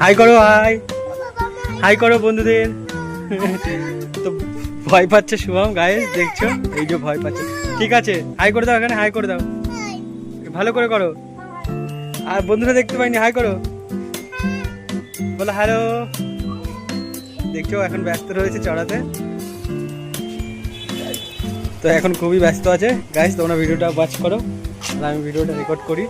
High করো, high. High করো বন্ধুদের। তো ভয় পাচ্ছে শুভম গায়ে দেখছ? এই যে ভয় পাচ্ছে। ঠিক আছে, হাই করে দাও এখানে, হাই করে দাও। ভালো করে করো। আর বন্ধুরা দেখতে পাইনি, হাই করো। বলো, হ্যালো। দেখছ, এখন ব্যস্ত রয়েছে চড়াতে। তো এখন খুবই ব্যস্ত আছে। গাইস তোমরা ভিডিওটা ওয়াচ করো। আর আমি ভিডিওটা রেকর্ড করি।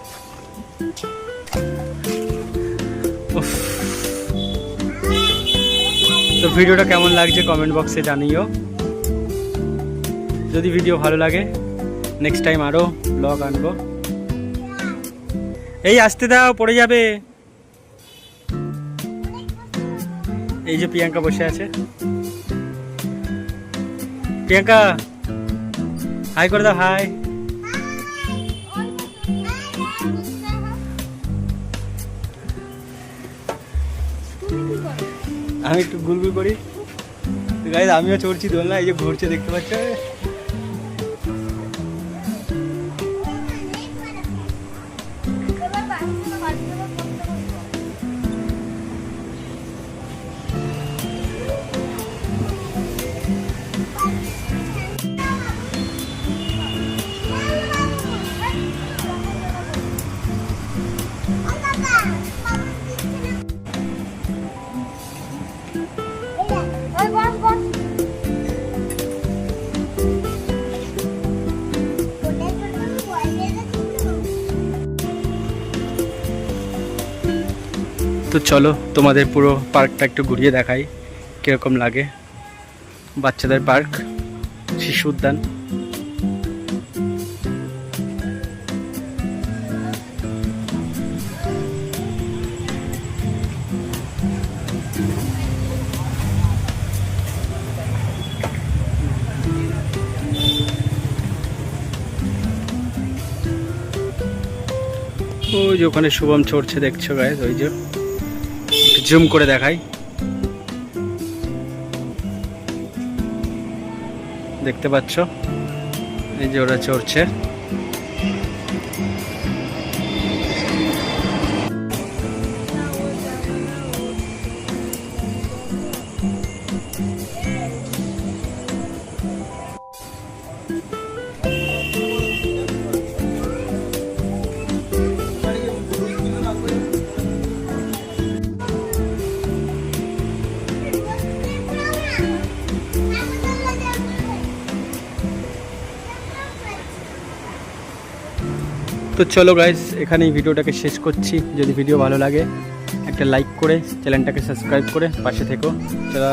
তো ভিডিওটা কেমন লাগছে কমেন্ট বক্সে জানিও। যদি ভিডিও ভালো লাগে নেক্সট টাইম আরও ব্লগ আনব। এই আসতে দাও, পড়ে যাবে। এই যে প্রিয়াঙ্কা বসে আছে। প্রিয়াঙ্কা হাই করে দাও হাই আমি একটু গুলগুল করি। গাইজ আমিও চড়ছি দোল না এই যে ঘুরছে দেখতে পাচ্ছ? তো চলো, তোমাদের পুরো পার্কটা একটু ঘুরিয়ে দেখাই, কীরকম লাগে। বাচ্চাদের পার্ক, শিশু উদ্যান। ওই যে ওখানে শুভম চড়ছে, দেখছ গায়ে ওই যে। জুম করে দেখাই। দেখতে পাচ্ছ? এই যে ওরা চড়ছে। তো চলো গাইজ এখানেই ভিডিওটাকে শেষ করছি। যদি ভিডিও ভালো লাগে, একটা লাইক করে চ্যানেলটাকে সাবস্ক্রাইব করে পাশে থেকো। চলো